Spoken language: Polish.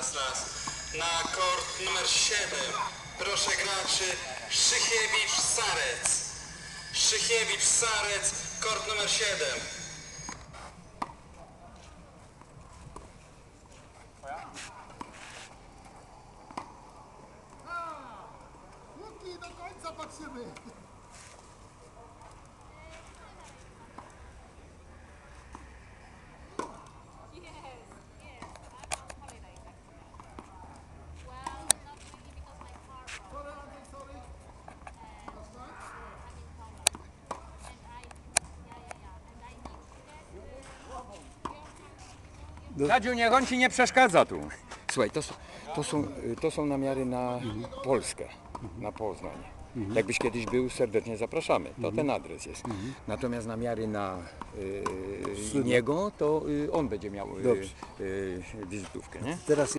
raz, raz. Na kort numer 7 proszę graczy Szychiewicz Sarec. Szychiewicz Sarec, kort numer 7. Łuki, do końca patrzymy. Car, your Tadziu, niech on ci nie przeszkadza tu. Słuchaj, to, są- to, są, to są namiary na Polskę, na Poznań. Jakbyś kiedyś był, serdecznie zapraszamy. To ten adres jest. Natomiast namiary na y, niego, to y, on będzie miał y, Dobrze. y, wizytówkę, nie? Teraz